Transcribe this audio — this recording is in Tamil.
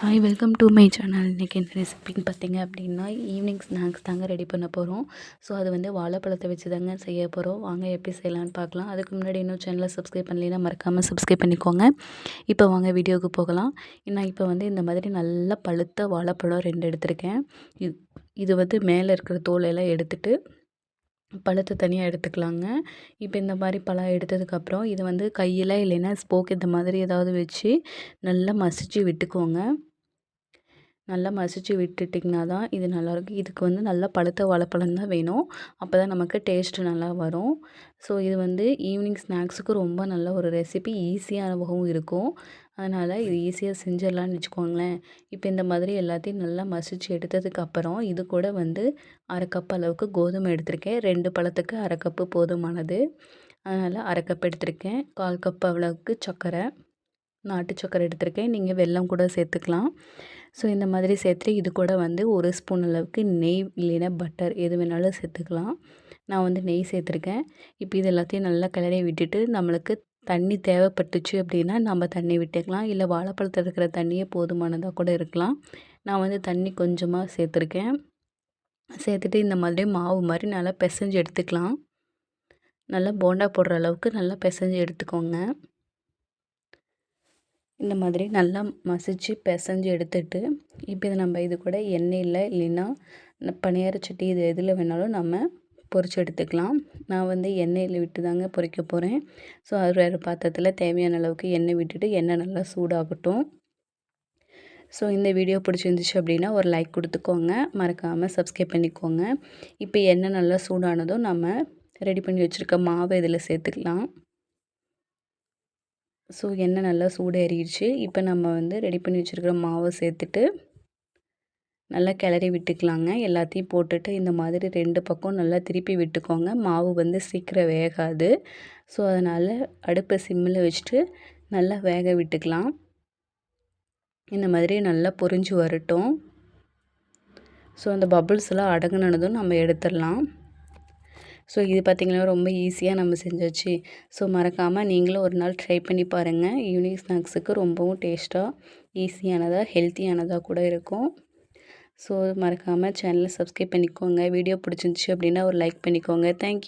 Hi welcome to my channel இன்றைக்கி என்ன ரெசிபின்னு பார்த்தீங்க அப்படின்னா ஈவினிங் ஸ்நாக்ஸ் தாங்க ரெடி பண்ண போகிறோம் ஸோ அது வந்து வாழைப்பழத்தை வச்சு தாங்க செய்ய போகிறோம் வாங்க எப்படி செய்யலான்னு பார்க்கலாம். அதுக்கு முன்னாடி இன்னும் சேனலை சப்ஸ்கிரைப் பண்ணலைன்னா மறக்காமல் சப்ஸ்கிரைப் பண்ணிக்கோங்க. இப்போ வாங்க வீடியோவுக்கு போகலாம். நான் இப்போ வந்து இந்த மாதிரி நல்லா பழுத்த வாழைப்பழம் ரெண்டு எடுத்திருக்கேன். இது இது வந்து மேலே இருக்கிற தோலையெல்லாம் எடுத்துட்டு பழத்தை தனியாக எடுத்துக்கலாங்க. இப்போ இந்த மாதிரி பழம் எடுத்ததுக்கப்புறம் இதை வந்து கையில் இல்லைன்னா ஸ்போக் இந்த மாதிரி ஏதாவது வச்சு நல்லா மசிச்சு விட்டுக்கோங்க. நல்லா மசிச்சு விட்டுட்டிங்கன்னா தான் இது நல்லாயிருக்கும். இதுக்கு வந்து நல்லா பழுத்த வாழைப்பழம் தான் வேணும். அப்போ தான் நமக்கு டேஸ்ட்டு நல்லா வரும். ஸோ இது வந்து ஈவினிங் ஸ்நாக்ஸுக்கு ரொம்ப நல்ல ஒரு ரெசிபி ஈஸியாகவும் இருக்கும். அதனால் இது ஈஸியாக செஞ்சிடலான்னு வச்சுக்கோங்களேன். இப்போ இந்த மாதிரி எல்லாத்தையும் நல்லா மசிச்சு எடுத்ததுக்கப்புறம் இது கூட வந்து அரை கப் அளவுக்கு கோதுமை எடுத்திருக்கேன். ரெண்டு பழத்துக்கு அரை கப்பு போதுமானது. அதனால் அரை கப் எடுத்திருக்கேன். கால் கப் அளவுக்கு சர்க்கரை நாட்டு சக்கரை எடுத்திருக்கேன். நீங்கள் வெல்லம் கூட சேர்த்துக்கலாம். ஸோ இந்த மாதிரி சேர்த்துட்டு இது கூட வந்து ஒரு ஸ்பூன் அளவுக்கு நெய் இல்லைன்னா பட்டர் எது வேணாலும் சேர்த்துக்கலாம். நான் வந்து நெய் சேர்த்துருக்கேன். இப்போ இது எல்லாத்தையும் நல்லா கிளறி விட்டுட்டு நம்மளுக்கு தண்ணி தேவைப்பட்டுச்சு அப்படின்னா நம்ம தண்ணி விட்டுக்கலாம். இல்லை வாழைப்பழத்தில் இருக்கிற தண்ணியே போதுமானதாக கூட இருக்கலாம். நான் வந்து தண்ணி கொஞ்சமாக சேர்த்துருக்கேன். சேர்த்துட்டு இந்த மாதிரி மாவு மாதிரி நல்லா பிசைஞ்சு எடுத்துக்கலாம். நல்லா போண்டா போடுற அளவுக்கு நல்லா பிசைஞ்சு எடுத்துக்கோங்க. இந்த மாதிரி நல்லா மசிச்சு பிசைஞ்சு எடுத்துட்டு இப்போ இதை நம்ம இது கூட எண்ணெயில் இல்லைன்னா பணியார சட்டி இது எதில் வேணாலும் நம்ம பொரிச்சு எடுத்துக்கலாம். நான் வந்து எண்ணெயில் விட்டு தாங்க பொரிக்க போகிறேன் ஸோ அது வேறு பாத்திரத்தில் தேவையான அளவுக்கு எண்ணெய் விட்டுட்டு எண்ணெய் நல்லா சூடாகட்டும். ஸோ இந்த வீடியோ பிடிச்சிருந்துச்சு அப்படின்னா ஒரு லைக் கொடுத்துக்கோங்க. மறக்காமல் சப்ஸ்கிரைப் பண்ணிக்கோங்க. இப்போ எண்ணெய் நல்லா சூடானதும் நம்ம ரெடி பண்ணி வச்சுருக்க மாவை இதில் சேர்த்துக்கலாம். ஸோ எண்ணெய் நல்லா சூடேறிடுச்சு. இப்போ நம்ம வந்து ரெடி பண்ணி வச்சுருக்கிற மாவை சேர்த்துட்டு நல்லா கிளறி விட்டுக்கலாங்க. எல்லாத்தையும் போட்டுட்டு இந்த மாதிரி ரெண்டு பக்கம் நல்லா திருப்பி விட்டுக்கோங்க. மாவு வந்து சீக்கிரம் வேகாது. ஸோ அதனால் அடுப்பை சிம்மில் வச்சுட்டு நல்லா வேக விட்டுக்கலாம். இந்த மாதிரி நல்லா பொரிஞ்சு வரட்டும். ஸோ அந்த பபுள்ஸ்லாம் அடங்கினதும் நம்ம எடுத்துடலாம். ஸோ இது பார்த்திங்கன்னா ரொம்ப ஈஸியாக நம்ம செஞ்சாச்சு. ஸோ மறக்காமல் நீங்களும் ஒரு நாள் ட்ரை பண்ணி பாருங்கள் ஈவினிங் ஸ்நாக்ஸுக்கு ரொம்பவும் டேஸ்ட்டாக ஈஸியானதாக ஹெல்த்தியானதாக கூட இருக்கும். ஸோ மறக்காமல் சேனலை சப்ஸ்கிரைப் பண்ணிக்கோங்க. வீடியோ பிடிச்சிருந்துச்சி அப்படின்னா ஒரு லைக் பண்ணிக்கோங்க. தேங்க்யூ.